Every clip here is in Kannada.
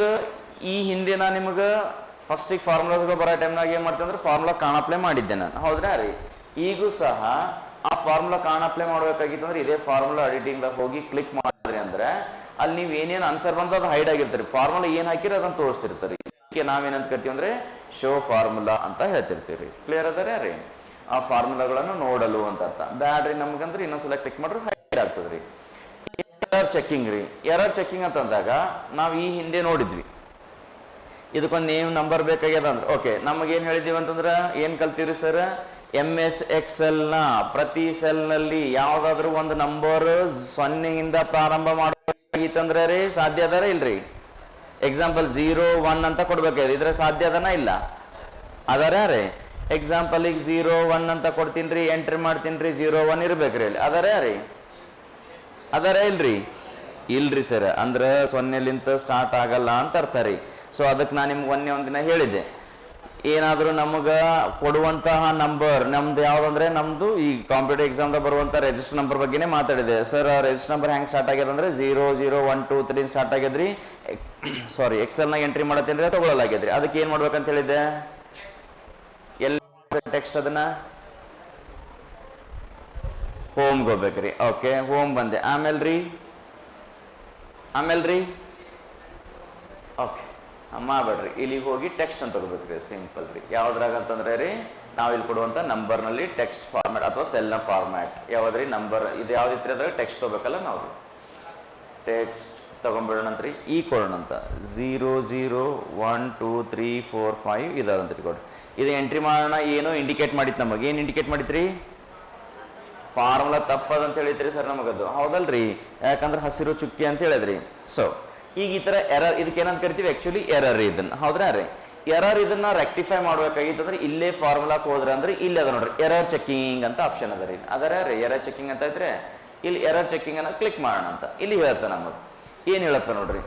ನೆಕ್ಸ್ಟ್ ಈ ಹಿಂದೆ ನಾನು ನಿಮಗೆ ಫಸ್ಟಿಗೆ ಫಾರ್ಮುಲಾಸ್ಗಳು ಬರೋ ಟೈಮ್ನಾಗ ಏನು ಮಾಡ್ತೇನೆ ಅಂದ್ರೆ ಫಾರ್ಮುಲಾ ಕಾಣಪ್ಲೆ ಮಾಡಿದ್ದೆ ನಾನು. ಹೌದ್ರಾ ರೀ? ಈಗೂ ಸಹ ಆ ಫಾರ್ಮುಲಾ ಕಾಣಪ್ಲೆ ಮಾಡಬೇಕಾಗಿತ್ತು ಅಂದ್ರೆ ಇದೇ ಫಾರ್ಮುಲಾ ಎಡಿಟಿಂಗ್ದಾಗ ಹೋಗಿ ಕ್ಲಿಕ್ ಮಾಡಿದ್ರಿ ಅಂದ್ರೆ ಅಲ್ಲಿ ನೀವು ಏನೇನು ಆನ್ಸರ್ ಬಂದ ಅದು ಹೈಡ್ ಆಗಿರ್ತೀರಿ ಫಾರ್ಮುಲಾ ಏನು ಹಾಕಿರಿ ಅದನ್ನ ತೋರಿಸ್ತಿರ್ತಾರೆ. ಇದಕ್ಕೆ ನಾವೇನಂತ ಕರಿತೀವಿ ಅಂದ್ರೆ ಶೋ ಫಾರ್ಮುಲಾ ಅಂತ ಹೇಳ್ತಿರ್ತೀವಿ ಕ್ಲಿಯರ್ ಅದಾರೆ ರೀ? ಆ ಫಾರ್ಮುಲಾಗಳನ್ನು ನೋಡಲು ಅಂತ ಅರ್ಥ. ಬ್ಯಾಡ್ರಿ ನಮ್ಗಂದ್ರೆ ಇನ್ನೊಂದ್ಸಲ ಕ್ಲಿಕ್ ಮಾಡ್ರೆ ಹೈಡ್ ಆಗ್ತದ್ರಿ. ಎರರ್ ಚೆಕ್ಕಿಂಗ್ ರೀ. ಎರರ್ ಅಂತ ಅಂತಂದಾಗ ನಾವು ಈ ಹಿಂದೆ ನೋಡಿದ್ವಿ. ಇದಕ್ಕೊಂದು ನೇಮ್ ನಂಬರ್ ಬೇಕಾಗ್ಯದ ಅಂದ್ರೆ ಓಕೆ ನಮಗೇನು ಹೇಳಿದೀವಿ ಅಂತಂದ್ರೆ, ಏನು ಕಲ್ತೀವಿ ಸರ್ ಎಂ ಎಸ್ ಎಕ್ಸೆಲ್ನ ಪ್ರತಿ ಸೆಲ್ನಲ್ಲಿ ಯಾವುದಾದ್ರೂ ಒಂದು ನಂಬರ್ ಸೊನ್ನೆಯಿಂದ ಪ್ರಾರಂಭ ಮಾಡಬೇಕಿತ್ತಂದ್ರೆ ರೀ, ಸಾಧ್ಯ ಅದಾರ ಇಲ್ರಿ? ಎಕ್ಸಾಂಪಲ್ ಝೀರೋ ಒನ್ ಅಂತ ಕೊಡ್ಬೇಕಾಗಿದೆ ಇದ್ರೆ ಸಾಧ್ಯ ಅದನ ಇಲ್ಲ? ಅದಾರ ರೀ ಎಕ್ಸಾಂಪಲ್ ಈಗ ಝೀರೋ ಒನ್ ಅಂತ ಕೊಡ್ತೀನಿ ರೀ ಎಂಟ್ರಿ ಮಾಡ್ತೀನಿ ರೀ ಝೀರೋ ಒನ್ ಇರ್ಬೇಕ್ರಿ ಅಲ್ಲಿ ಅದಾರ ರೀ ಅದರ ಇಲ್ರಿ? ಇಲ್ರಿ ಸರ್ ಅಂದ್ರೆ ಸೊನ್ನೆಲಿಂತ ಸ್ಟಾರ್ಟ್ ಆಗಲ್ಲ ಅಂತ ಅರ್ಥ ರೀ. ಸೊ ಅದಕ್ಕೆ ನಾನು ನಿಮ್ಗೆ ಒಂದೇ ಒಂದಿನ ಹೇಳಿದೆ ಏನಾದರೂ ನಮಗೆ ಕೊಡುವಂತಹ ನಂಬರ್ ನಮ್ದು ಯಾವ್ದಂದ್ರೆ ನಮ್ದು ಈ ಕಾಂಪಿಟೇಟಿವ್ ಎಕ್ಸಾಮ್ದಾಗ ಬರುವಂಥ ರಿಜಿಸ್ಟರ್ ನಂಬರ್ ಬಗ್ಗೆನೇ ಮಾತಾಡಿದೆ ಸರ್ ರಿಜಿಸ್ಟರ್ ನಂಬರ್ ಹೆಂಗೆ ಸ್ಟಾರ್ಟ್ ಆಗ್ಯದ ಅಂದ್ರೆ zero zero one two three start ಆಗ್ಯದ್ರಿ. ಸಾರಿ ಎಕ್ಸೆಲ್ನಾಗ ಎಂಟ್ರಿ ಮಾಡತ್ತೇನ್ರಿ, ತಗೊಳ್ಳಲಾಗ್ಯದ್ರಿ. ಅದಕ್ಕೆ ಏನು ಮಾಡ್ಬೇಕಂತ ಹೇಳಿದ್ದೆ? ಎಲ್ಲಿ ಟೆಕ್ಸ್ಟ್ ಅದನ್ನ? ಹೋಮ್ಗೆ ಹೋಗ್ಬೇಕ್ರಿ ಓಕೆ ಹೋಮ್ ಬಂದೆ. ಆಮೇಲೆ ರೀ? ಆಮೇಲೆ ರೀ? ಓಕೆ ಮಾಡಬೇಡ್ರಿ ಇಲ್ಲಿಗೆ ಹೋಗಿ ಟೆಕ್ಸ್ಟ್ ಅಂತ ತಗೋಬೇಕ್ರಿ ಸಿಂಪಲ್ ರೀ. ಯಾವ್ದ್ರಾಗ ಅಂತಂದ್ರೆ ರೀ, ನಾವು ಇಲ್ಲಿ ಕೊಡುವಂಥ ನಂಬರ್ನಲ್ಲಿ ಟೆಕ್ಸ್ಟ್ ಫಾರ್ಮ್ಯಾಟ್ ಅಥವಾ ಸೆಲ್ನ ಫಾರ್ಮ್ಯಾಟ್ ಯಾವ್ದ್ರಿ ನಂಬರ್ ಇದು ಯಾವ್ದಿತ್ತು ಅದ್ರಾಗ ಟೆಕ್ಸ್ಟ್ ತಗೋಬೇಕಲ್ಲ ನಾವು ರೀ ಟೆಕ್ಸ್ಟ್ ತಗೊಂಡ್ಬಿಡೋಣ ಅಂತ ರೀ ಈ ಕೊಡೋಣ ಅಂತ zero zero one two three four five ಇದಾದಂತ ಕೊಡ್ರಿ. ಇದು ಎಂಟ್ರಿ ಮಾಡೋಣ, ಏನೋ ಇಂಡಿಕೇಟ್ ಮಾಡಿತ್ತು ನಮಗೆ. ಏನು ಇಂಡಿಕೇಟ್ ಮಾಡಿತ್ರಿ? ಫಾರ್ಮುಲಾ ತಪ್ಪದ ಅಂತ ಹೇಳಿದ್ರಿ ಸರ್ ನಮಗದು. ಹೌದಲ್ರಿ? ಯಾಕಂದ್ರೆ ಹಸಿರು ಚುಕ್ಕಿ ಅಂತ ಹೇಳಿದ್ರಿ. ಸೊ ಈಗ ಈ ತರ ಎರರ್ ಇದಕ್ಕೆ ಏನಂತ ಕರಿತೀವಿ? ಆಕ್ಚುಲಿ ಎರರ್ ಇದನ್ನ. ಹೌದ್ರಾ ರೀ? ಎರರ್ ಇದನ್ನ ರೆಕ್ಟಿಫೈ ಮಾಡ್ಬೇಕಾಗಿತ್ತು ಅಂದ್ರೆ ಇಲ್ಲೇ ಫಾರ್ಮುಲಾಕ್ ಹೋದ್ರೆ ಅಂದ್ರೆ ಇಲ್ಲಿ ಅದ ನೋಡ್ರಿ. ಎರರ್ ಚೆಕಿಂಗ್ ಅಂತ ಆಪ್ಷನ್ ಅದ ರೀ. ಅದರ ರೀ ಎರರ್ ಚೆಕಿಂಗ್ ಅಂತ ಇದ್ರೆ ಇಲ್ಲಿ ಎರರ್ ಚೆಕಿಂಗ್ ಅನ್ನ ಕ್ಲಿಕ್ ಮಾಡೋಣ ಅಂತ. ಇಲ್ಲಿ ಹೇಳ್ತ ನಮಗೆ ಏನ್ ಹೇಳತ್ತ ನೋಡ್ರಿ?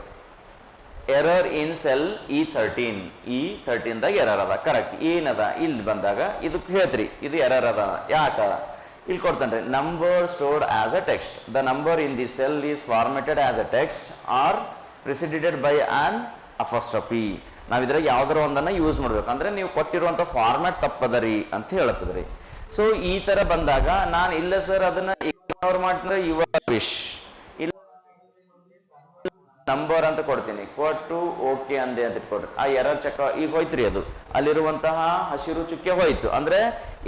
Error in cell E thirteen E ಥರ್ಟೀನ್ದಾಗ error ಅದ. ಕರೆಕ್ಟ್ ಏನದ? ಇಲ್ಲಿ ಬಂದಾಗ ಇದಕ್ಕೆ ಹೇಳ್ತ್ರಿ. ಇದು ಎರರ್ ಅದ. ಯಾಕ? ಇಲ್ಲಿ ಕೊಡ್ತಾನೆ number stored as a text the number in the cell is formatted as a text or preceded by an apostrophe ನಾವು ಇದ್ರಾಗ ಯಾವ್ದಾರ ಒಂದನ್ನ ಯೂಸ್ ಮಾಡ್ಬೇಕು. ಅಂದ್ರೆ ನೀವು ಕೊಟ್ಟಿರುವಂತ ಫಾರ್ಮ್ಯಾಟ್ ತಪ್ಪದರಿ ಅಂತ ಹೇಳುತ್ತದ್ರಿ ಸೊ ಈ ತರ ಬಂದಾಗ ನಾನು, ಇಲ್ಲ ಸರ್ ಅದನ್ನ ಇಗ್ನೋರ್ ಮಾಡಿದ್ರೆ ಯುವರ್ ವಿಶ್ ನಂಬರ್ ಅಂತ ಕೊಡ್ತೀನಿ. ಕೊಟ್ಟು ಓಕೆ ಅಂದೆ ಅಂತ ಇಟ್ಕೊಡ್ರಿ. ಆ ಎರರ್ ಚೆಕ್ ಈಗ ಹೋಯ್ತ್ರಿ ಅದು. ಅಲ್ಲಿರುವಂತಹ ಹಸಿರು ಚುಕ್ಕೆ ಹೋಯ್ತು. ಅಂದ್ರೆ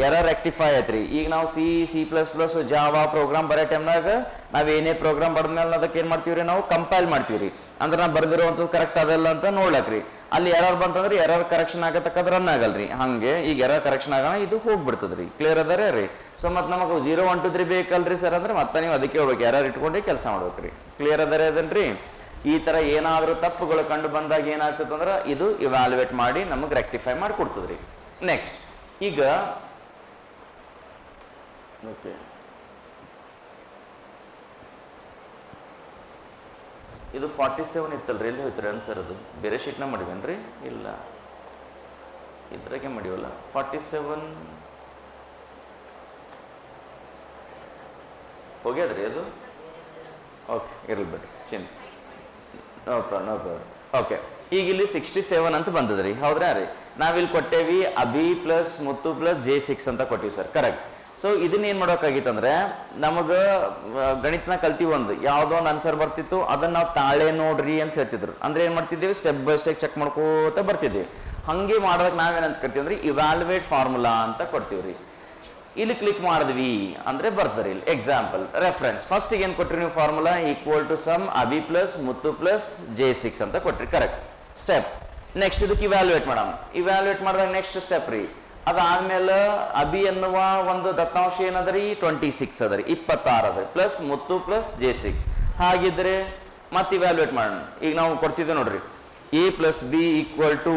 ಎರರ್ ರೆಕ್ಟಿಫೈ ಆಯ್ತ್ರಿ. ಈಗ ನಾವು C C plus plus Java program ಬರೋ ಟೈಮ್ನಾಗ ನಾವ್ ಏನೇ ಪ್ರೋಗ್ರಾಮ್ ಬಡ್ದ್ಮೇಲೆ ಅದಕ್ಕೆ ಏನ್ ಮಾಡ್ತೀವ್ರಿ ನಾವು? ಕಂಪೈಲ್ ಮಾಡ್ತೀವ್ರಿ. ಅಂದ್ರೆ ನಾವು ಬರ್ದಿರುವಂಥದ್ದು ಕರೆಕ್ಟ್ ಅದಲ್ಲ ಅಂತ ನೋಡ್ಲಕ್ರಿ. ಅಲ್ಲಿ ಎರರ್ ಬಂತಂದ್ರೆ ಎರರ್ ಕರೆಕ್ಷನ್ ಆಗತಕ್ಕದ್ ರನ್ ಆಗಲ್ರಿ. ಹಂಗೆ ಈಗ ಎರರ್ ಕರೆಕ್ಷನ್ ಆಗೋಣ, ಇದು ಹೋಗ್ಬಿಡ್ತದ್ರಿ. ಕ್ಲಿಯರ್ ಅದರೇ ರೀ? ಸೊ ಮತ್ತೆ ನಮಗೆ ಜೀರೋ ಒನ್ ಟು ತ್ರೀ ಬೇಕಲ್ರಿ ಸರ್ ಅಂದ್ರೆ ಮತ್ತೆ ನೀವು ಅದಕ್ಕೆ ಹೋಗ್ಬೇಕು. ಎರರ್ ಇಟ್ಕೊಂಡೆ ಕೆಲಸ ಮಾಡ್ಬೇಕ್ರಿ. ಕ್ಲಿಯರ್ ಅದರೇ ಅದನ್ರಿ ಈ ತರ ಏನಾದರೂ ತಪ್ಪುಗಳು ಕಂಡು ಬಂದಾಗ ಏನಾಗ್ತದೆ ಅಂದ್ರೆ ಇದು ಇವ್ಯಾಲ್ಯುವೇಟ್ ಮಾಡಿ ನಮಗೆ ರೆಕ್ಟಿಫೈ ಮಾಡಿ ಕೊಡ್ತದ್ರಿ. ನೆಕ್ಸ್ಟ್ ಈಗ ಓಕೆ. ಇದು ಫಾರ್ಟಿ ಸೆವೆನ್ ಇತ್ತಲ್ರಿ, ಎಲ್ಲಿ ಹೋಯ್ತು ಆನ್ಸರ್ ಅದು? ಬೇರೆ ಶೀಟ್ನ ಮಾಡಿವೇನ್ರಿ ಇಲ್ಲ. ಇದ್ರಾಗೆ ಮಾಡಿವಲ್ಲ. ಫಾರ್ಟಿ ಸೆವೆನ್ ಹೋಗ್ಯದ್ರಿ ಅದು? ಓಕೆ, ಇರಲಿ ಬಿಡ್ರಿ ಚಿನ್ ನೋ ಪ್ರಾಬ್ಲಮ್ ಓಕೆ ಈಗ ಇಲ್ಲಿ ಸಿಕ್ಸ್ಟಿ ಸೆವೆನ್ ಅಂತ ಬಂದದ್ರಿ. ಹೌದ್ರಾ ರೀ? ನಾವಿಲ್ಲಿ ಕೊಟ್ಟೇವಿ ಅಬಿ ಪ್ಲಸ್ ಮುತ್ತು ಪ್ಲಸ್ ಜೆ ಸಿಕ್ಸ್ ಅಂತ ಕೊಟ್ಟಿವಿ ಸರ್ ಕರೆಕ್ಟ್ ಸೊ ಇದನ್ನ ಏನ್ ಮಾಡೋಕ್ಕಾಗಿತ್ತಂದ್ರೆ ನಮಗ ಗಣಿತನ ಕಲ್ತೀವಿ ಒಂದು. ಯಾವುದೋ ಒಂದು ಆನ್ಸರ್ ಬರ್ತಿತ್ತು, ಅದನ್ನ ನಾವು ತಾಳೆ ನೋಡ್ರಿ ಅಂತ ಹೇಳ್ತಿದ್ರು. ಅಂದ್ರೆ ಏನು ಮಾಡ್ತಿದ್ದೀವಿ? ಸ್ಟೆಪ್ ಬೈ ಸ್ಟೆಪ್ ಚೆಕ್ ಮಾಡ್ಕೋತ ಬರ್ತಿದ್ದೀವಿ ಹಂಗೆ ಮಾಡೋದಕ್ಕೆ ನಾವೇನಂತ ಕರಿತೀವಿ ಅಂದ್ರೆ ಇವ್ಯಾಲ್ಯುವೇಟ್ ಫಾರ್ಮುಲಾ ಅಂತ ಕೊಡ್ತೀವ್ರಿ. ಇಲ್ಲಿ ಕ್ಲಿಕ್ ಮಾಡಿದ್ವಿ ಅಂದ್ರೆ ಬರ್ತಾರೆ ಇಲ್ಲಿ. ಎಕ್ಸಾಂಪಲ್ ರೆಫರೆನ್ಸ್ ಫಸ್ಟ್ ಏನ್ ಕೊಟ್ರಿ ನೀವು formula equal to sum ಅಬಿ plus ಮುತ್ತು ಪ್ಲಸ್ ಜೆ ಸಿಕ್ಸ್ ಅಂತ ಕೊಟ್ರಿ. ಕರೆಕ್ಟ್ ಸ್ಟೆಪ್ ನೆಕ್ಸ್ಟ್ ಇದಕ್ಕೆ ಇವ್ಯಾಲ್ಯೂಯೇಟ್ ಮಾಡಮ್ ಇವ್ಯಾಲ್ಯೂಯೇಟ್ ಮಾಡಿದಾಗ ನೆಕ್ಸ್ಟ್ ಸ್ಟೆಪ್ ರೀ. ಅದಾದ್ಮೇಲೆ ಅಬಿ ಎನ್ನುವ ಒಂದು ದತ್ತಾಂಶ ಏನದರಿ? ಟ್ವೆಂಟಿ ಸಿಕ್ಸ್ ಅದರಿ. ಇಪ್ಪತ್ತಾರು ಅದರಿ. ಪ್ಲಸ್ ಮುತ್ತು ಪ್ಲಸ್ ಜೆ ಸಿಕ್ಸ್ ಹಾಗಿದ್ರೆ ಮತ್ತೆ ಇವ್ಯಾಲ್ಯೂಯೇಟ್ ಮಾಡೋಣ. ಈಗ ನಾವು ಕೊಡ್ತಿದ್ದೆ ನೋಡ್ರಿ. A plus B equal to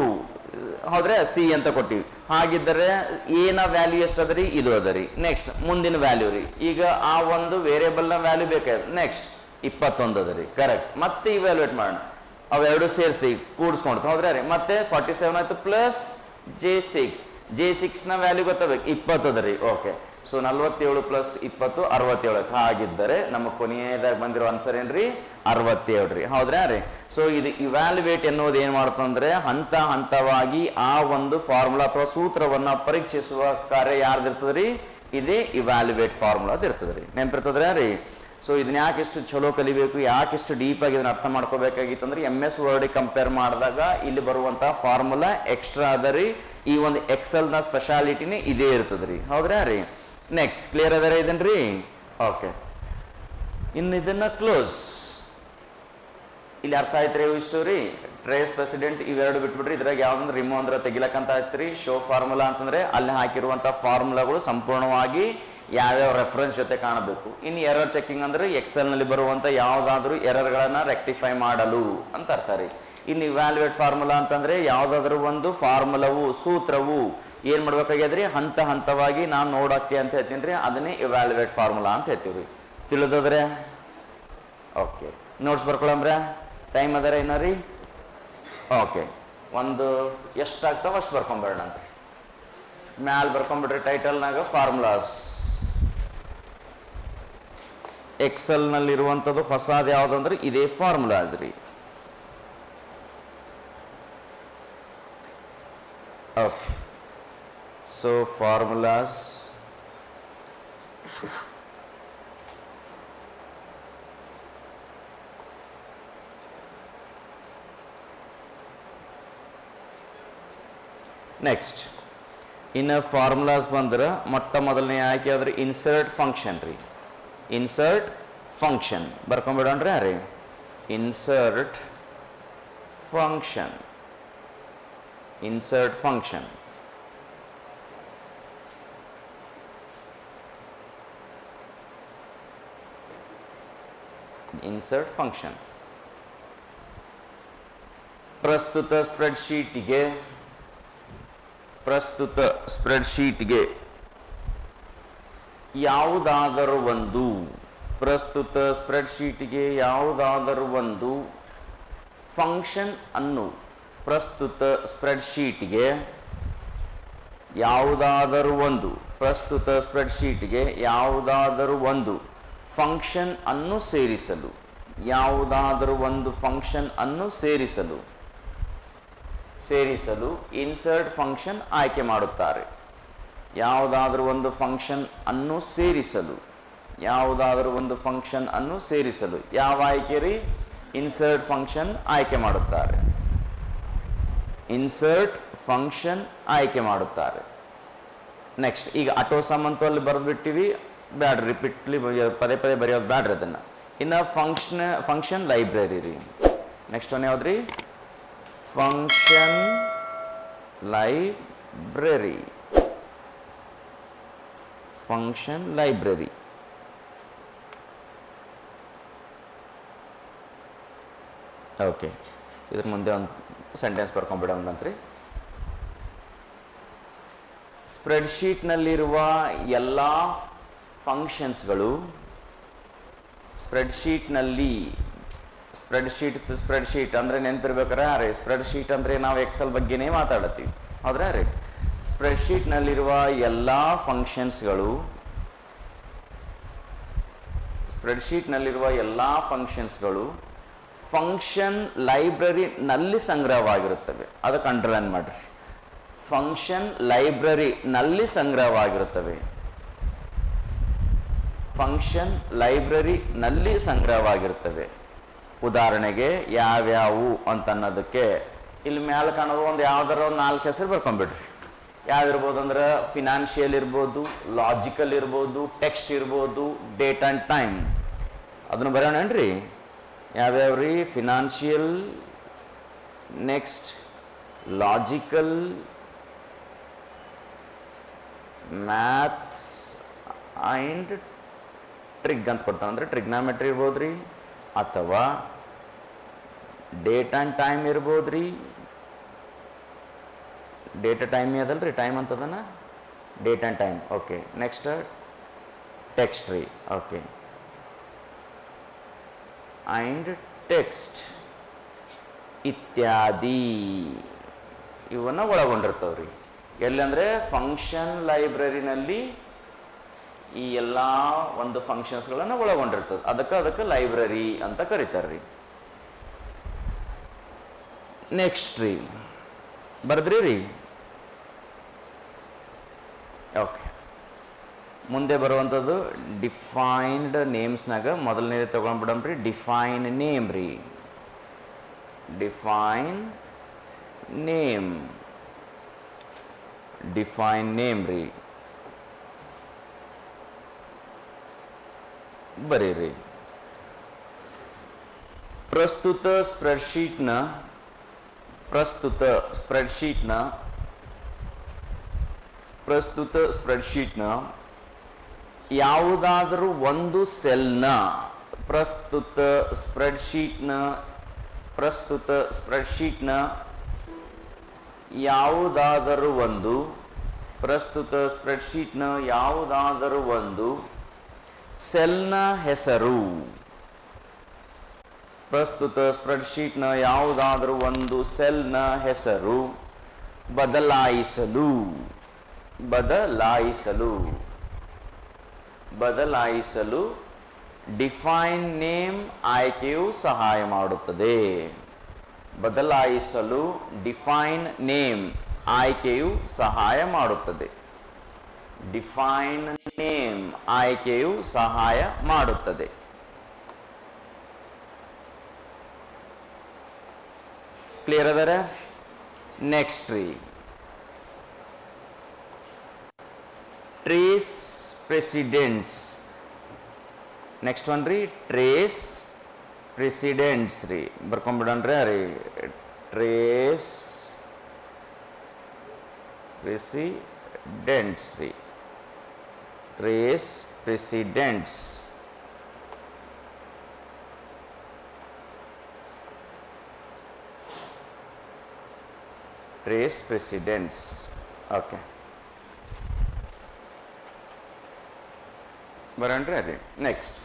ಹೌದ್ರೆ ಸಿ ಅಂತ ಕೊಟ್ಟಿವಿ. ಹಾಗಿದ್ದರೆ ಏನ ವ್ಯಾಲ್ಯೂ ಎಷ್ಟು ಅದರಿ ಇದು ಅದರಿ. ನೆಕ್ಸ್ಟ್ ಮುಂದಿನ ವ್ಯಾಲ್ಯೂ ರೀ. ಈಗ ಆ ಒಂದು ವೇರಿಯಬಲ್ನ ವ್ಯಾಲ್ಯೂ ಬೇಕಾಯ್ತು. ನೆಕ್ಸ್ಟ್ ಇಪ್ಪತ್ತೊಂದು ಅದರಿ. ಕರೆಕ್ಟ್ ಮತ್ತೆ ಇವ್ಯಾಲ್ಯೂಯೇಟ್ ಮಾಡೋಣ. ಅವೆರಡು ಸೇರಿಸ್ತೀವಿ. ಕೂಡಿಸ್ಕೊಂಡು ಹೋದ್ರೆ ರೀ? ಮತ್ತೆ ಫಾರ್ಟಿ ಸೆವೆನ್ ಆಯ್ತು ಪ್ಲಸ್ ಜೆ ಸಿಕ್ಸ್ ಜೆ ಸಿಕ್ಸ್ನ ವ್ಯಾಲ್ಯೂ ಗೊತ್ತಾಗಬೇಕು. ಇಪ್ಪತ್ತದ ರೀ ಓಕೆ ಸೊ ನಲ್ವತ್ತೇಳು ಪ್ಲಸ್ ಇಪ್ಪತ್ತು, ಅರವತ್ತೇಳು. ಹಾಗಿದ್ದರೆ ನಮ್ಮ ಕೊನೆಯದಾಗ ಬಂದಿರೋ ಆನ್ಸರ್ ಏನ್ರಿ? ಅರವತ್ತೇಳು ರೀ. ಹೌದ್ರಾ ರೀ? ಸೊ ಇದು ಇವ್ಯಾಲ್ಯುವೇಟ್ ಎನ್ನುವುದು ಏನು ಮಾಡ್ತಂದ್ರೆ ಹಂತ ಹಂತವಾಗಿ ಆ ಒಂದು ಫಾರ್ಮುಲಾ ಅಥವಾ ಸೂತ್ರವನ್ನ ಪರೀಕ್ಷಿಸುವ ಕಾರ್ಯ ಯಾರ್ದಿರ್ತದ್ರಿ ಇದೇ ಇವ್ಯಾಲ್ಯುವೇಟ್ ಫಾರ್ಮುಲಾ ಇರ್ತದೆ ರೀ. ನೆನಪಿರ್ತದ್ರಾ ರೀ? ಸೊ ಇದನ್ನ ಯಾಕೆ ಇಷ್ಟು ಚಲೋ ಕಲಿಬೇಕು, ಯಾಕೆ ಇಷ್ಟು ಡೀಪ್ ಆಗಿ ಇದನ್ನ ಅರ್ಥ ಮಾಡ್ಕೋಬೇಕಾಗಿತ್ತಂದ್ರೆ ಎಂ ಎಸ್ ವರ್ಡ್ ಕಂಪೇರ್ ಮಾಡಿದಾಗ ಇಲ್ಲಿ ಬರುವಂತಹ ಫಾರ್ಮುಲಾ ಎಕ್ಸ್ಟ್ರಾ ಅದ ರೀ. ಈ ಒಂದು ಎಕ್ಸೆಲ್ನ ಸ್ಪೆಷಾಲಿಟಿನೇ ಇದೇ ಇರ್ತದೆ ರೀ. ಹೌದ್ರಾ ರೀ? ನೆಕ್ಸ್ಟ್ ಕ್ಲಿಯರ್ ಅದರ ಇದನ್ರಿ? ಓಕೆ ಇನ್ನು ಇದನ್ನ ಕ್ಲೋಸ್ ಇಲ್ಲಿ ಅರ್ಥ ಆಯ್ತು ರೀ ಇಷ್ಟು ರೀ ಟ್ರೇಸ್ ಪ್ರೆಸಿಡೆಂಟ್ ಇವೆರಡು ಬಿಟ್ಬಿಟ್ರಿ, ಇದ್ರಾಗ ಯಾವ್ದಂದ್ರೆ ರಿಮೂವ್ ಅಂದ್ರೆ ತೆಗಿಲಕ್ಕಂತ ರೀ ಶೋ ಫಾರ್ಮುಲಾ ಅಂತಂದ್ರೆ ಅಲ್ಲಿ ಹಾಕಿರುವಂತ ಫಾರ್ಮುಲಾಗಳು ಸಂಪೂರ್ಣವಾಗಿ ಯಾವ್ಯಾವ ರೆಫರೆನ್ಸ್ ಜೊತೆ ಕಾಣಬೇಕು. ಇನ್ನು ಎರರ್ ಚೆಕಿಂಗ್ ಅಂದ್ರೆ ಎಕ್ಸೆಲ್ನಲ್ಲಿ ಬರುವಂತ ಯಾವ್ದಾದ್ರು ಎರರ್ಗಳನ್ನ ರೆಕ್ಟಿಫೈ ಮಾಡಲು ಅಂತ ಅರ್ಥ ರೀ. ಇನ್ನು ಇವ್ಯಾಲ್ಯುವೇಟ್ ಫಾರ್ಮುಲಾ ಅಂತಂದ್ರೆ ಯಾವ್ದಾದ್ರು ಒಂದು ಫಾರ್ಮುಲಾವು ಸೂತ್ರವು ಏನ್ ಮಾಡ್ಬೇಕಾಗ್ಯದ್ರಿ? ಹಂತ ಹಂತವಾಗಿ ನಾನು ನೋಡೋಕ್ಕೆ ಅಂತ ಹೇಳ್ತೀನಿ ರೀ ಅದನ್ನೇ ಇವ್ಯಾಲ್ಯುವೇಟ್ ಫಾರ್ಮುಲಾ ಅಂತ ಹೇಳ್ತೀವಿ ತಿಳಿದದ್ರೆ? ಓಕೆ ನೋಟ್ಸ್ ಬರ್ಕೊಳಂಬ್ರೆ ಟೈಮ್ ಅದರ ಏನ ರೀ ಓಕೆ ಒಂದು ಎಷ್ಟಾಗ್ತಾವ ಅಷ್ಟು ಬರ್ಕೊಂಬೇಡ ಅಂತ. ಮ್ಯಾಲ್ ಬರ್ಕೊಂಬಿಡ್ರಿ ಟೈಟಲ್ನಾಗ ಫಾರ್ಮುಲಾಸ್ ಎಕ್ಸೆಲ್ನಲ್ಲಿರುವಂಥದ್ದು ಹೊಸದು ಯಾವುದಂದ್ರೆ ಇದೇ ಫಾರ್ಮುಲಾಸ್ ರೀ. ಓಕೆ ಸೊ ಫಾರ್ಮುಲಾಸ್ ನೆಕ್ಸ್ಟ್ ಇನ್ನು ಫಾರ್ಮುಲಾಸ್ ಬಂದ್ರೆ ಮೊಟ್ಟ ಮೊದಲನೇ ಆಯ್ಕೆ ಆದ್ರೆ ಇನ್ಸರ್ಟ್ ಫಂಕ್ಷನ್ ರೀ. ಇನ್ಸರ್ಟ್ ಫಂಕ್ಷನ್ ಬರ್ಕೊಂಬಿಡೋಣ್ರಿ ರೀ insert function insert function insert function ಪ್ರಸ್ತುತ ಸ್ಪ್ರೆಡ್ಶೀಟ್ಗೆ ಪ್ರಸ್ತುತ ಸ್ಪ್ರೆಡ್ಶೀಟ್ಗೆ ಯಾವುದಾದರೂ ಒಂದು, ಪ್ರಸ್ತುತ ಸ್ಪ್ರೆಡ್ಶೀಟ್ಗೆ ಯಾವುದಾದರೂ ಒಂದು ಫಂಕ್ಷನ್ ಅನ್ನು ಪ್ರಸ್ತುತ ಸ್ಪ್ರೆಡ್ಶೀಟ್ಗೆ ಯಾವುದಾದರೂ ಒಂದು, ಪ್ರಸ್ತುತ ಸ್ಪ್ರೆಡ್ಶೀಟ್ಗೆ ಯಾವುದಾದರೂ ಒಂದು. ಫಂಕ್ಷನ್ ಅನ್ನು ಸೇರಿಸಲು, ಯಾವುದಾದರೂ ಒಂದು ಫಂಕ್ಷನ್ ಅನ್ನು ಸೇರಿಸಲು ಸೇರಿಸಲು ಇನ್ಸರ್ಟ್ ಫಂಕ್ಷನ್ ಆಯ್ಕೆ ಮಾಡುತ್ತಾರೆ. ಯಾವುದಾದರೂ ಒಂದು ಫಂಕ್ಷನ್ ಅನ್ನು ಸೇರಿಸಲು, ಯಾವುದಾದರೂ ಒಂದು ಫಂಕ್ಷನ್ ಅನ್ನು ಸೇರಿಸಲು ಯಾವ ಆಯ್ಕೆ ರೀ? ಇನ್ಸರ್ಟ್ ಫಂಕ್ಷನ್ ಆಯ್ಕೆ ಮಾಡುತ್ತಾರೆ. ಇನ್ಸರ್ಟ್ ಫಂಕ್ಷನ್ ಆಯ್ಕೆ ಮಾಡುತ್ತಾರೆ. ನೆಕ್ಸ್ಟ್ ಈಗ ಆಟೋ ಸಾಮಂತು ಅಲ್ಲಿ ಬರೆದ್ಬಿಟ್ಟಿವಿ. ಬ್ಯಾಡ್ರಿ ರಿಪೀಟ್ಲಿ ಪದೇ ಪದೇ ಬರೆಯೋದು ಬ್ಯಾಡ್ರಿ ಅದನ್ನು. ಇನ್ನು ಫಂಕ್ಷನ್ ಫಂಕ್ಷನ್ ಲೈಬ್ರರಿ ರೀ. Next one ಯಾವ್ದ್ರಿ? Function library function library okay ಇದ್ರ ಮುಂದೆ ಒಂದು ಸೆಂಟೆನ್ಸ್ ಬರ್ಕೊಂಡ್ಬಿಡೋಣಂತ್ರಿ ಸ್ಪ್ರೆಡ್ಶೀಟ್ನಲ್ಲಿರುವ ಎಲ್ಲ ಫಂಕ್ಷನ್ಸ್ಗಳು ಸ್ಪ್ರೆಡ್ಶೀಟ್ನಲ್ಲಿ ಸ್ಪ್ರೆಡ್ಶೀಟ್ ಸ್ಪ್ರೆಡ್ಶೀಟ್ ಅಂದರೆ ನೆನಪಿರ್ಬೇಕಾರೆ ಸ್ಪ್ರೆಡ್ ಸ್ಪ್ರೆಡ್ಶೀಟ್ ಅಂದರೆ ನಾವು ಎಕ್ಸೆಲ್ ಬಗ್ಗೆನೇ ಮಾತಾಡ್ತೀವಿ ಆದರೆ ಅರೆ ಸ್ಪ್ರೆಡ್ಶೀಟ್ನಲ್ಲಿರುವ ಎಲ್ಲ ಫಂಕ್ಷನ್ಸ್ಗಳು ಸ್ಪ್ರೆಡ್ಶೀಟ್ನಲ್ಲಿರುವ ಎಲ್ಲ ಫಂಕ್ಷನ್ಸ್ಗಳು ಫಂಕ್ಷನ್ ಲೈಬ್ರರಿನಲ್ಲಿ ಸಂಗ್ರಹವಾಗಿರುತ್ತವೆ. ಅದಕ್ಕೆ ಅಂಡರ್ಲೈನ್ ಮಾಡಿರಿ. ಫಂಕ್ಷನ್ ಲೈಬ್ರರಿನಲ್ಲಿ ಸಂಗ್ರಹವಾಗಿರುತ್ತವೆ. ಫಂಕ್ಷನ್ ಲೈಬ್ರರಿನಲ್ಲಿ ಸಂಗ್ರಹವಾಗಿರ್ತವೆ ಉದಾಹರಣೆಗೆ ಯಾವ್ಯಾವು ಅಂತ ಅನ್ನೋದಕ್ಕೆ ಇಲ್ಲಿ ಮ್ಯಾಲೆ ಕಾಣೋದು ಒಂದು ಯಾವ್ದಾರ ಒಂದು ನಾಲ್ಕು ಹೆಸರು ಬರ್ಕೊಂಬಿಡ್ರಿ. ಯಾವ್ದಿರ್ಬೋದು ಅಂದ್ರೆ ಫಿನಾನ್ಷಿಯಲ್ ಇರ್ಬೋದು ಲಾಜಿಕಲ್ ಇರ್ಬೋದು ಟೆಕ್ಸ್ಟ್ ಇರ್ಬೋದು ಡೇಟ್ ಆ್ಯಂಡ್ ಟೈಮ್ ಅದನ್ನು ಬರೋಣೇನ್ರಿ ಯಾವ್ಯಾವ ರೀ financial next logical maths and trig ಅಂತ ಕೊಡ್ತಾನೆ. ಅಂದರೆ ಟ್ರಿಗ್ನಾಮೆಟ್ರಿ ಇರ್ಬೋದು ರೀ ಅಥವಾ ಡೇಟ್ ಆ್ಯಂಡ್ ಟೈಮ್ ಇರ್ಬೋದು ರೀ ಡೇಟ್ ಟೈಮ್ ಅದಲ್ರಿ time ಅಂತದನ date and time okay next text ರೀ ಓಕೆ ಆ್ಯಂಡ್ ಟೆಕ್ಸ್ಟ್ ಇತ್ಯಾದಿ, ಇವನ್ನ ಒಳಗೊಂಡಿರ್ತಾವ್ರಿ. ಎಲ್ಲಂದರೆ ಫಂಕ್ಷನ್ ಲೈಬ್ರರಿನಲ್ಲಿ ಈ ಎಲ್ಲ ಒಂದು ಫಂಕ್ಷನ್ಸ್ಗಳನ್ನು ಒಳಗೊಂಡಿರ್ತದೆ. ಅದಕ್ಕೆ ಅದಕ್ಕೆ ಲೈಬ್ರರಿ ಅಂತ ಕರೀತಾರ್ರಿ. ನೆಕ್ಸ್ಟ್ ರೀ. ಬರ್ದ್ರಿ ರೀ ಓಕೆ ಮುಂದೆ ಬರುವಂಥದ್ದು ಡಿಫೈನ್ಡ್ ನೇಮ್ಸ್ನಾಗ ಮೊದಲನೇದು ತಗೊಂಡ್ಬಿಡಮ್ರಿ. ಡಿಫೈನ್ ನೇಮ್ ರೀ. ಡಿಫೈನ್ ನೇಮ್ ಡಿಫೈನ್ ನೇಮ್ ರೀ. ಬರೀರಿ. ಪ್ರಸ್ತುತ ಸ್ಪ್ರೆಡ್ಶೀಟ್ನ ಪ್ರಸ್ತುತ ಸ್ಪ್ರೆಡ್ಶೀಟ್ನ ಪ್ರಸ್ತುತ ಸ್ಪ್ರೆಡ್ಶೀಟ್ನ ಯಾವುದಾದರೂ ಒಂದು ಸೆಲ್ನ ಪ್ರಸ್ತುತ ಸ್ಪ್ರೆಡ್ಶೀಟ್ನ ಪ್ರಸ್ತುತ ಸ್ಪ್ರೆಡ್ಶೀಟ್ನ ಯಾವುದಾದರೂ ಒಂದು, ಪ್ರಸ್ತುತ ಸ್ಪ್ರೆಡ್ಶೀಟ್ನ ಯಾವುದಾದರೂ ಒಂದು ಸೆಲ್ನ ಹೆಸರು. ಪ್ರಸ್ತುತ ಸ್ಪ್ರೆಡ್ಶೀಟ್ನ ಯಾವುದಾದರೂ ಒಂದು ಸೆಲ್ನ ಹೆಸರು ಬದಲಾಯಿಸಲು. ಬದಲಾಯಿಸಲು. ಬದಲಾಯಿಸಲು ಡಿಫೈನ್ ನೇಮ್ ಆಯ್ಕೆಯು ಸಹಾಯ ಮಾಡುತ್ತದೆ. ಬದಲಾಯಿಸಲು ಡಿಫೈನ್ ನೇಮ್ ಆಯ್ಕೆಯು ಸಹಾಯ ಮಾಡುತ್ತದೆ. ಡಿಫೈನ್ ನೇಮ್ ಆಯ್ಕೆಯು ಸಹಾಯ ಮಾಡುತ್ತದೆ. ಕ್ಲಿಯರ್ ಅದರ? ನೆಕ್ಸ್ಟ್ ರೀ ಟ್ರೇಸ್ ಪ್ರೆಸಿಡೆಂಟ್ಸ್ ನೆಕ್ಸ್ಟ್ ಒನ್ ರೀ ಟ್ರೇಸ್ ಪ್ರೆಸಿಡೆಂಟ್ಸ್ ರೀ ಬರ್ಕೊಂಬಿಡೋಣ್ರಿ ರೀ ಟ್ರೇಸ್ ಪ್ರೆಸಿಡೆಂಟ್ಸ್ ರೀ trace precedents trace precedents okay ಬರೋಣ್ರಿ ನೆಕ್ಸ್ಟ್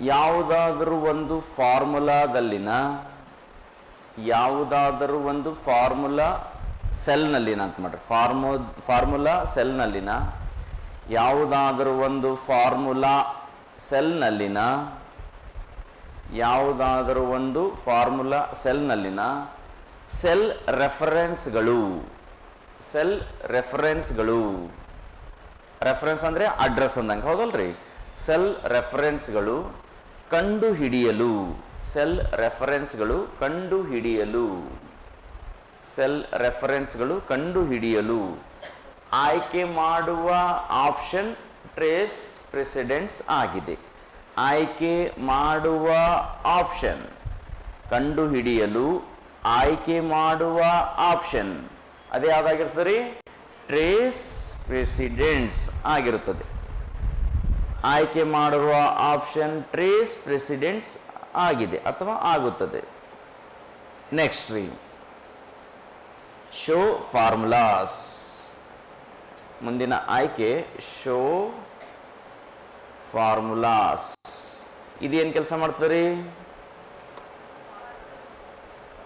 ಯಾವುದಾದರೂ ಒಂದು ಫಾರ್ಮುಲಾದಲ್ಲಿನ ಯಾವುದಾದರೂ ಒಂದು ಫಾರ್ಮುಲಾ ಸೆಲ್ನಲ್ಲಿನ ಅಂತ ಮಾಡ್ರಿ. ಫಾರ್ಮು, ಫಾರ್ಮುಲಾ ಸೆಲ್ನಲ್ಲಿನ, ಯಾವುದಾದರೂ ಒಂದು ಫಾರ್ಮುಲಾ ಸೆಲ್ನಲ್ಲಿನ, ಯಾವುದಾದರೂ ಒಂದು ಫಾರ್ಮುಲಾ ಸೆಲ್ನಲ್ಲಿನ ಸೆಲ್ ರೆಫರೆನ್ಸ್ಗಳು ಸೆಲ್ ರೆಫರೆನ್ಸ್ಗಳು. ರೆಫರೆನ್ಸ್ ಅಂದರೆ ಅಡ್ರೆಸ್ ಅಂದಂಗೆ, ಹೌದಲ್ರಿ? ಸೆಲ್ ರೆಫರೆನ್ಸ್ಗಳು ಕಂಡು ಹಿಡಿಯಲು ಸೆಲ್ ರೆಫರೆನ್ಸ್ಗಳು ಕಂಡು ಹಿಡಿಯಲು ಸೆಲ್ ರೆಫರೆನ್ಸ್ಗಳು ಕಂಡು ಹಿಡಿಯಲು ಆಯ್ಕೆ ಮಾಡುವ ಆಪ್ಷನ್ ಟ್ರೇಸ್ ಪ್ರೆಸಿಡೆಂಟ್ಸ್ ಆಗಿದೆ. ಆಯ್ಕೆ ಮಾಡುವ ಆಪ್ಷನ್ ಕಂಡು ಹಿಡಿಯಲು ಆಯ್ಕೆ ಮಾಡುವ ಆಪ್ಷನ್ ಅದೇ ಯಾವ್ದಾಗಿರ್ತದೆ ಟ್ರೇಸ್ ಪ್ರೆಸಿಡೆಂಟ್ಸ್ ಆಗಿರುತ್ತದೆ. ಆಯ್ಕೆ ಮಾಡುವ ಆಪ್ಷನ್ ಟ್ರೇಸ್ ಪ್ರೆಸಿಡೆಂಟ್ಸ್ ಆಗಿದೆ ಅಥವಾ ಆಗುತ್ತದೆ. ನೆಕ್ಸ್ಟ್ ರೀ. ಶೋ ಫಾರ್ಮುಲಾಸ್ ಮುಂದಿನ ಆಯ್ಕೆ ಶೋ ಫಾರ್ಮುಲಾಸ್ ಇದೇನು ಕೆಲಸ ಮಾಡ್ತದೆ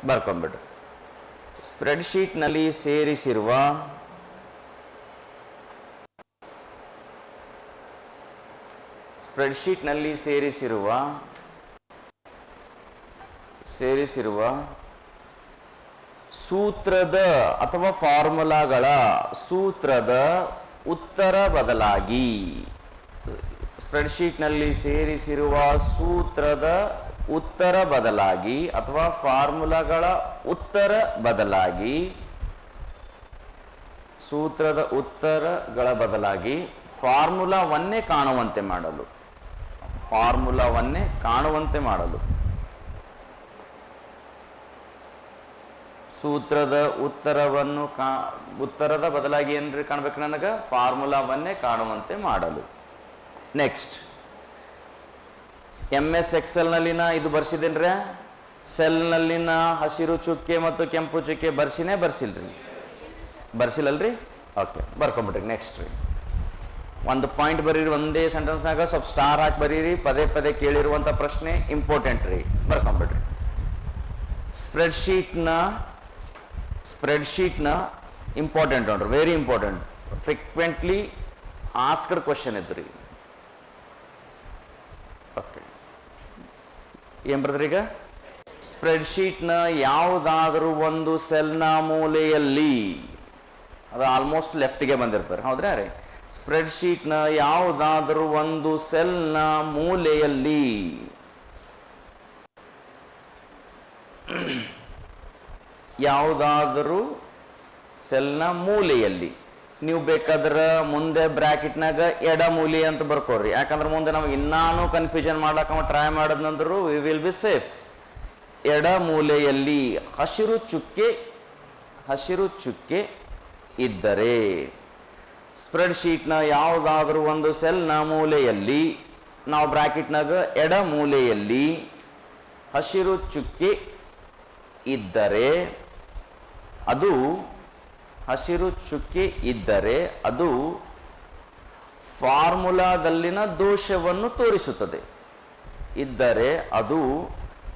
ಬರ್ಕೊಂಬಿಡ್ರಿ. ಸ್ಪ್ರೆಡ್ಶೀಟ್ನಲ್ಲಿ ಸೇರಿಸಿರುವ ಸ್ಪ್ರೆಡ್ಶೀಟ್ನಲ್ಲಿ ಸೇರಿಸಿರುವ ಸೇರಿಸಿರುವ ಸೂತ್ರದ ಅಥವಾ ಫಾರ್ಮುಲಾಗಳ ಸೂತ್ರದ ಉತ್ತರ ಬದಲಾಗಿ. ಸ್ಪ್ರೆಡ್ಶೀಟ್ನಲ್ಲಿ ಸೇರಿಸಿರುವ ಸೂತ್ರದ ಉತ್ತರ ಬದಲಾಗಿ ಅಥವಾ ಫಾರ್ಮುಲಾಗಳ ಉತ್ತರ ಬದಲಾಗಿ, ಸೂತ್ರದ ಉತ್ತರಗಳ ಬದಲಾಗಿ ಫಾರ್ಮುಲಾವನ್ನೇ ಕಾಣುವಂತೆ ಮಾಡಲು. ಫಾರ್ಮುಲಾವನ್ನೇ ಕಾಣುವಂತೆ ಮಾಡಲು. ಸೂತ್ರದ ಉತ್ತರವನ್ನು ಕಾ, ಉತ್ತರದ ಬದಲಾಗಿ ಏನ್ರಿ ಕಾಣ್ಬೇಕು ನನಗೆ? ಫಾರ್ಮುಲಾವನ್ನೇ ಕಾಣುವಂತೆ ಮಾಡಲು. ನೆಕ್ಸ್ಟ್ ಎಂ ಎಸ್ ಎಕ್ಸೆಲ್ನಲ್ಲಿನ ಇದು ಬರ್ಸಿದೇನ್ರ? ಸೆಲ್ನಲ್ಲಿನ ಹಸಿರು ಚುಕ್ಕೆ ಮತ್ತು ಕೆಂಪು ಚುಕ್ಕೆ ಬರ್ಸಿನೇ ಬರ್ಸಿಲ್ರಿ. ಬರ್ಸಿಲ್ಲಲ್ರಿ? ಓಕೆ ಬರ್ಕೊಂಬಿಟ್ರಿ ನೆಕ್ಸ್ಟ್ ರೀ. ಒಂದು ಪಾಯಿಂಟ್ ಬರೀರಿ, ಒಂದೇ ಸೆಂಟೆನ್ಸ್ನಾಗ ಸ್ವಲ್ಪ ಸ್ಟಾರ್ ಹಾಕಿ ಬರೀರಿ, ಪದೇ ಪದೇ ಕೇಳಿರುವಂಥ ಪ್ರಶ್ನೆ ಇಂಪಾರ್ಟೆಂಟ್ ರೀ. ಬರ್ಕೊಂಬಿಡ್ರಿ. ಸ್ಪ್ರೆಡ್ಶೀಟ್ನ ಸ್ಪ್ರೆಡ್ಶೀಟ್ನ ಇಂಪಾರ್ಟೆಂಟ್ ನೋಡ್ರಿ very important frequently asked question ಇದ್ರಿ. ಓಕೆ ಏನು ಬರ್ತದೆ ಈಗ? ಸ್ಪ್ರೆಡ್ಶೀಟ್ನ ಯಾವುದಾದ್ರೂ ಒಂದು ಸೆಲ್ನ ಮೂಲೆಯಲ್ಲಿ, ಅದು ಆಲ್ಮೋಸ್ಟ್ ಲೆಫ್ಟ್ಗೆ ಬಂದಿರ್ತಾರೆ ಹೌದ್ರಾ ರೀ ಸ್ಪ್ರೆಡ್ಶೀಟ್ನ ಯಾವುದಾದ್ರೂ ಒಂದು ಸೆಲ್ನ ಮೂಲೆಯಲ್ಲಿ ಯಾವುದಾದರೂ ಸೆಲ್ನ ಮೂಲೆಯಲ್ಲಿ. ನೀವು ಬೇಕಾದ್ರೆ ಮುಂದೆ ಬ್ರ್ಯಾಕೆಟ್ನಾಗ ಎಡ ಮೂಲೆ ಅಂತ ಬರ್ಕೊಡ್ರಿ. ಯಾಕಂದ್ರೆ ಮುಂದೆ ನಾವು ಇನ್ನಾನು ಕನ್ಫ್ಯೂಷನ್ ಮಾಡ್ಲಕ್ಕ ಟ್ರೈ ಮಾಡಿದ್ನಂದ್ರು ವಿ ವಿಲ್ ಬಿ ಸೇಫ್ ಎಡ ಮೂಲೆಯಲ್ಲಿ ಹಸಿರು ಚುಕ್ಕೆ ಹಸಿರು ಚುಕ್ಕೆ ಇದ್ದರೆ. ಸ್ಪ್ರೆಡ್ ಶೀಟ್ನ ಯಾವುದಾದ್ರೂ ಒಂದು ಸೆಲ್ನ ಮೂಲೆಯಲ್ಲಿ, ನಾವು ಬ್ರಾಕೆಟ್ನಾಗ ಎಡ ಮೂಲೆಯಲ್ಲಿ ಹಸಿರು ಚುಕ್ಕೆ ಇದ್ದರೆ ಅದು ಹಸಿರು ಚುಕ್ಕೆ ಇದ್ದರೆ ಅದು ಫಾರ್ಮುಲಾದಲ್ಲಿನ ದೋಷವನ್ನು ತೋರಿಸುತ್ತದೆ. ಇದ್ದರೆ ಅದು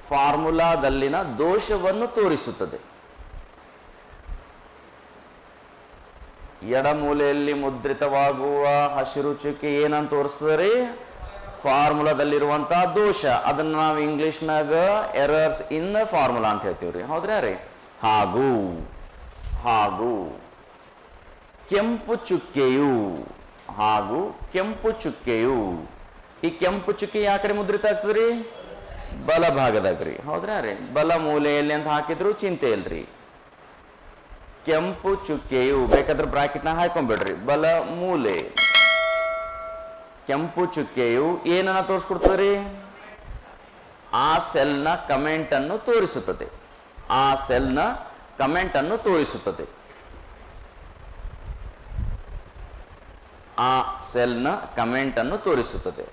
ಫಾರ್ಮುಲಾದಲ್ಲಿನ ದೋಷವನ್ನು ತೋರಿಸುತ್ತದೆ. ಎಡಮೂಲೆಯಲ್ಲಿ ಮುದ್ರಿತವಾಗುವ ಹಸಿರು ಚುಕ್ಕೆ ಏನಂತ ತೋರಿಸ್ತದೆ? ಫಾರ್ಮುಲಾದಲ್ಲಿರುವಂತಹ ದೋಷ. ಅದನ್ನು ನಾವು ಇಂಗ್ಲಿಷ್ನಾಗ ಎರರ್ಸ್ ಇನ್ ದ ಫಾರ್ಮುಲಾ ಅಂತ ಹೇಳ್ತೀವಿ ರೀ ಹಾಗೂ ಹಾಗೂ ಕೆಂಪು ಚುಕ್ಕೆಯು ಹಾಗೂ ಕೆಂಪು ಚುಕ್ಕೆಯು. ಈ ಕೆಂಪು ಚುಕ್ಕೆ ಯಾವ ಕಡೆ ಮುದ್ರಿತ ಆಗ್ತದ್ರಿ? ಬಲ ಭಾಗದಾಗ ರೀ? ಹೌದ್ರಾ ಬಲ ಮೂಲೆಯಲ್ಲಿ ಅಂತ ಹಾಕಿದ್ರು ಚಿಂತೆ ಇಲ್ರಿ. ಕೆಂಪು ಚುಕ್ಕೆಯು ಬೇಕಾದ್ರೆ ಬ್ರಾಕೆಟ್ನ ಹಾಕೊಂಡ್ಬಿಡ್ರಿ ಬಲ ಮೂಲೆ. ಕೆಂಪು ಚುಕ್ಕೆಯು ಏನನ್ನ ತೋರಿಸ್ಕೊಡ್ತದ್ರಿ? ಆ ಸೆಲ್ನ ಕಮೆಂಟ್ ಅನ್ನು ತೋರಿಸುತ್ತದೆ. ಆ ಸೆಲ್ನ ಕಮೆಂಟ್ ಅನ್ನು ತೋರಿಸುತ್ತದೆ. ಆ ಸೆಲ್ನ ಕಮೆಂಟ್ ಅನ್ನು ತೋರಿಸುತ್ತದೆ.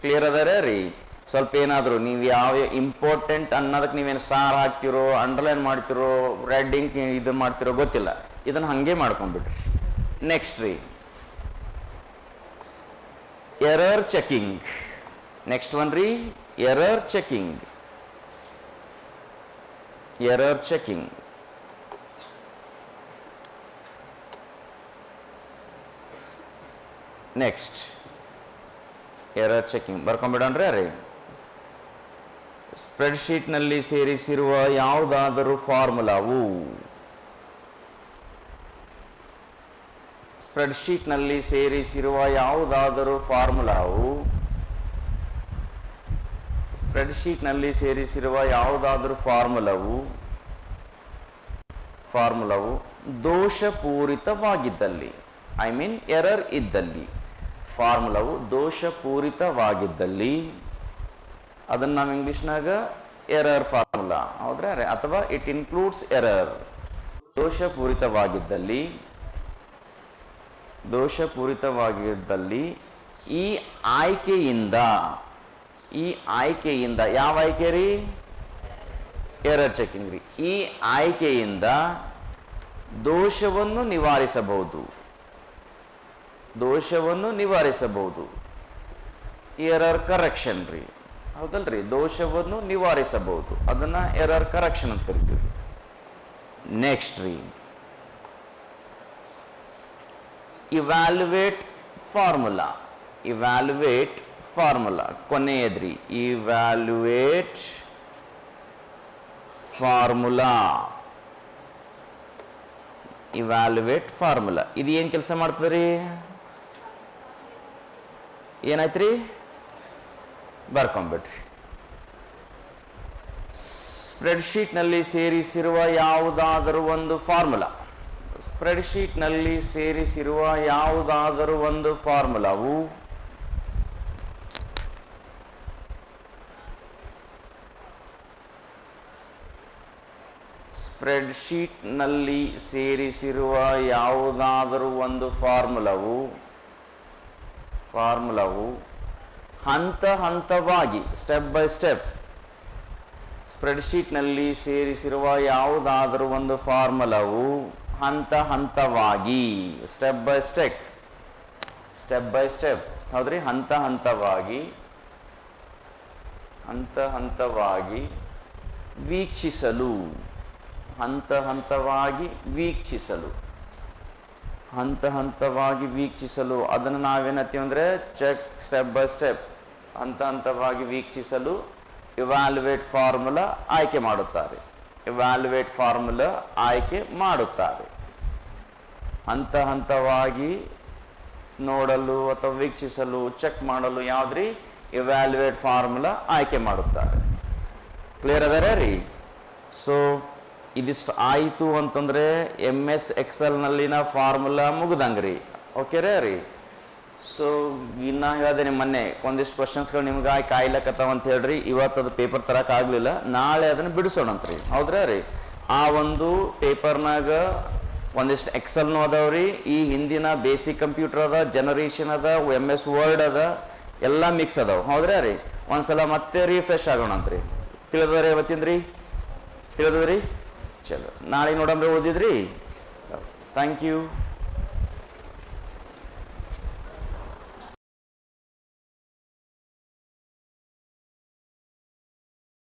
ಕ್ಲಿಯರ್ ಅದರೇ ರೀ? ಸ್ವಲ್ಪ ಏನಾದರೂ ನೀವು ಯಾವ ಇಂಪಾರ್ಟೆಂಟ್ ಅನ್ನೋದಕ್ಕೆ ನೀವೇನು ಸ್ಟಾರ್ ಹಾಕ್ತಿರೋ ಅಂಡರ್ಲೈನ್ ಮಾಡ್ತಿರೋ ರೆಡ್ಡಿಂಗ್ ಇದು ಮಾಡ್ತಿರೋ ಗೊತ್ತಿಲ್ಲ. ಇದನ್ನು ಹಾಗೆ ಮಾಡ್ಕೊಂಡ್ಬಿಟ್ರಿ ನೆಕ್ಸ್ಟ್ ರೀ. ಎರರ್ ಚೆಕಿಂಗ್ ನೆಕ್ಸ್ಟ್ ಒನ್ ರೀ. Error checking error checking next error checking ಬರ್ಕೊಂಬಿಡೋಣ್ರಿ ರೀ. ಸ್ಪ್ರೆಡ್ಶೀಟ್ನಲ್ಲಿ ಸೇರಿಸಿರುವ ಯಾವುದಾದರೂ ಫಾರ್ಮುಲಾವು ಸ್ಪ್ರೆಡ್ಶೀಟ್ನಲ್ಲಿ ಸೇರಿಸಿರುವ ಯಾವುದಾದರೂ ಫಾರ್ಮುಲಾವು ಸ್ಪ್ರೆಡ್ಶೀಟ್ನಲ್ಲಿ ಸೇರಿಸಿರುವ ಯಾವುದಾದರೂ ಫಾರ್ಮುಲಾವು ಫಾರ್ಮುಲಾವು ದೋಷಪೂರಿತವಾಗಿದ್ದಲ್ಲಿ ಐ ಮೀನ್ ಎರರ್ ಇದ್ದಲ್ಲಿ. ಫಾರ್ಮುಲಾವು ದೋಷಪೂರಿತವಾಗಿದ್ದಲ್ಲಿ ಅದನ್ನು ನಾವು ಇಂಗ್ಲೀಷ್ನಾಗ ಎರರ್ ಫಾರ್ಮುಲಾ ಹೌದ್ರೆ? ಅಥವಾ ಇಟ್ ಇನ್ಕ್ಲೂಡ್ಸ್ ಎರರ್ ದೋಷಪೂರಿತವಾಗಿದ್ದಲ್ಲಿ ದೋಷಪೂರಿತವಾಗಿದ್ದಲ್ಲಿ ಈ ಆಯ್ಕೆಯಿಂದ ಈ ಆಯ್ಕೆಯಿಂದ, ಯಾವ ಆಯ್ಕೆ ರೀ? ಎರರ್ ಚೆಕಿಂಗ್ ರೀ. ಈ ಆಯ್ಕೆಯಿಂದ ದೋಷವನ್ನು ನಿವಾರಿಸಬಹುದು. ದೋಷವನ್ನು ನಿವಾರಿಸಬಹುದು. ಎರರ್ ಕರೆಕ್ಷನ್ ರೀ. ಹೌದಲ್ರಿ? ದೋಷವನ್ನು ನಿವಾರಿಸಬಹುದು. ಅದನ್ನ ಎರರ್ ಕರೆಕ್ಷನ್ ಅಂತ ಕರಿತೀವಿ. ನೆಕ್ಸ್ಟ್ ರೀ. ಇವ್ಯಾಲ್ಯುವೇಟ್ ಫಾರ್ಮುಲಾ ಇವ್ಯಾಲ್ಯುವೇಟ್ ಫಾರ್ಮುಲಾ ಕೊನೆಯದ್ರಿ. ಇವ್ಯಾಲ್ಯುವೇಟ್ ಫಾರ್ಮುಲಾ ಇವ್ಯಾಲ್ಯುವೇಟ್ ಫಾರ್ಮುಲಾ ಇದು ಏನು ಕೆಲಸ ಮಾಡ್ತದ್ರಿ? ಏನಾಯ್ತ್ರಿ? ಬರ್ಕೊಂಬಿಡ್ರಿ ಸ್ಪ್ರೆಡ್ಶೀಟ್ನಲ್ಲಿ ಸೇರಿಸಿರುವ ಯಾವುದಾದರೂ ಒಂದು ಫಾರ್ಮುಲಾ ಸ್ಪ್ರೆಡ್ಶೀಟ್ನಲ್ಲಿ ಸೇರಿಸಿರುವ ಯಾವುದಾದರೂ ಒಂದು ಫಾರ್ಮುಲಾವು ಸ್ಪ್ರೆಡ್ಶೀಟ್ನಲ್ಲಿ ಸೇರಿಸಿರುವ ಯಾವುದಾದರೂ ಒಂದು ಫಾರ್ಮುಲಾವು ಫಾರ್ಮುಲಾವು ಹಂತ ಹಂತವಾಗಿ ಸ್ಟೆಪ್ ಬೈ ಸ್ಟೆಪ್ ಸ್ಪ್ರೆಡ್ಶೀಟ್ನಲ್ಲಿ ಸೇರಿಸಿರುವ ಯಾವುದಾದರೂ ಒಂದು ಫಾರ್ಮುಲಾವು ಹಂತ ಹಂತವಾಗಿ step by step step by step ಹೌದ್ರಿ? ಹಂತ ಹಂತವಾಗಿ ಹಂತ ಹಂತವಾಗಿ ವೀಕ್ಷಿಸಲು ಹಂತ ಹಂತವಾಗಿ ವೀಕ್ಷಿಸಲು. ಹಂತ ಹಂತವಾಗಿ ವೀಕ್ಷಿಸಲು, ಅದನ್ನು ನಾವೇನತ್ತೀವಿ ಅಂದರೆ ಚೆಕ್ ಸ್ಟೆಪ್ ಬೈ ಸ್ಟೆಪ್ ಹಂತ ಹಂತವಾಗಿ ವೀಕ್ಷಿಸಲು ಇವ್ಯಾಲ್ಯುವೇಟ್ ಫಾರ್ಮುಲಾ ಆಯ್ಕೆ ಮಾಡುತ್ತಾರೆ. ಇವ್ಯಾಲ್ಯುವೇಟ್ ಫಾರ್ಮುಲಾ ಆಯ್ಕೆ ಮಾಡುತ್ತಾರೆ. ಹಂತ ಹಂತವಾಗಿ ನೋಡಲು ಅಥವಾ ವೀಕ್ಷಿಸಲು ಚೆಕ್ ಮಾಡಲು ಯಾವ್ದ್ರಿ? ಇವ್ಯಾಲ್ಯುವೇಟ್ ಫಾರ್ಮುಲಾ ಆಯ್ಕೆ ಮಾಡುತ್ತಾರೆ. ಕ್ಲಿಯರ್ ಅದಾರ ರೀ ಸೊ ಇದಿಷ್ಟು ಆಯಿತು ಅಂತಂದರೆ ಎಂ ಎಸ್ ಎಕ್ಸೆಲ್ನಲ್ಲಿನ ಫಾರ್ಮುಲಾ ಮುಗ್ದಂಗ್ರಿ. ಓಕೆ ರೇ ರೀ? ಸೊ ಇನ್ನು ಹೇಳಿದೆ ಮೊನ್ನೆ, ಒಂದಿಷ್ಟು ಕ್ವಶನ್ಸ್ಗಳು ನಿಮ್ಗೆ ಆಯ್ ಕಾಯ್ಲಕ್ಕತ್ತಾವ ಅಂತ ಹೇಳ್ರಿ. ಇವತ್ತು ಅದು ಪೇಪರ್ ತರೋಕ್ಕಾಗಲಿಲ್ಲ ನಾಳೆ ಅದನ್ನ ಬಿಡಿಸೋಣಂತ್ರಿ ಹೌದ್ರಾ ರೀ? ಆ ಒಂದು ಪೇಪರ್ನಾಗ ಒಂದಿಷ್ಟು ಎಕ್ಸೆಲ್ನು ರೀ. ಈ ಹಿಂದಿನ ಬೇಸಿಕ್ ಕಂಪ್ಯೂಟರ್ ಅದ ಜನರೇಷನ್ ಅದ ಎಂ ಎಸ್ ವರ್ಡ್ ಅದ, ಎಲ್ಲ ಮಿಕ್ಸ್ ಅದಾವೆ. ಹೌದ್ರಾ ರೀ? ಒಂದ್ಸಲ ಮತ್ತೆ ರಿಫ್ರೆಶ್ ಆಗೋಣಂತ್ರಿ ತಿಳಿದವ್ರಿ ಇವತ್ತಿಂದ್ರಿ ತಿಳಿದದ್ರಿ? ಚಲೋ. ನಾಳೆ ನೋಡಂಬ್ರೆ ಉಳಿದಿದ್ರಿ ಥ್ಯಾಂಕ್ ಯು